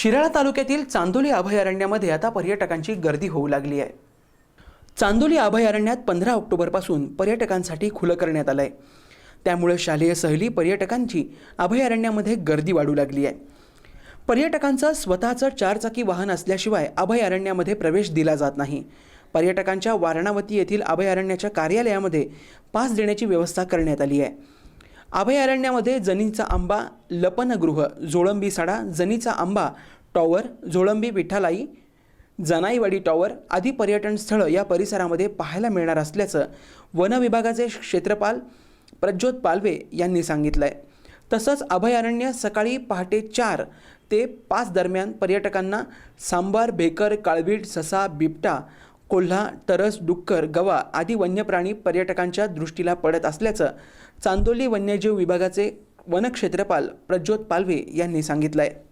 शिराळा तालुक्यातील चांदोली अभयारण्यामध्ये आता पर्यटकांची गर्दी होऊ लागली आहे. चांदोली अभयारण्यात पंधरा ऑक्टोबरपासून पर्यटकांसाठी खुलं करण्यात आलं आहे त्यामुळे शालेय सहली पर्यटकांची अभयारण्यामध्ये गर्दी वाढू लागली आहे. पर्यटकांचं स्वतःचं चारचाकी वाहन असल्याशिवाय अभयारण्यामध्ये प्रवेश दिला जात नाही. पर्यटकांच्या वारणावती येथील अभयारण्याच्या कार्यालयामध्ये पास देण्याची व्यवस्था करण्यात आली आहे. अभयारण्यामध्ये जनीचा आंबा लपनगृह जोळंबी साडा जनीचा आंबा टॉवर जोळंबी विठालाई जनाईवाडी टॉवर आदी पर्यटन स्थळं या परिसरामध्ये पाहायला मिळणार असल्याचं वन विभागाचे क्षेत्रपाल प्रज्योत पालवे यांनी सांगितलं आहे तसंच अभयारण्य सकाळी पहाटे चार ते पाच दरम्यान पर्यटकांना सांबार भेकर काळवीट ससा बिबटा कोल्हा तरस डुक्कर गवा आदी वन्यप्राणी पर्यटकांच्या दृष्टीला पडत असल्याचं चांदोली वन्यजीव विभागाचे वनक्षेत्रपाल प्रज्योत पालवे यांनी सांगितलं आहे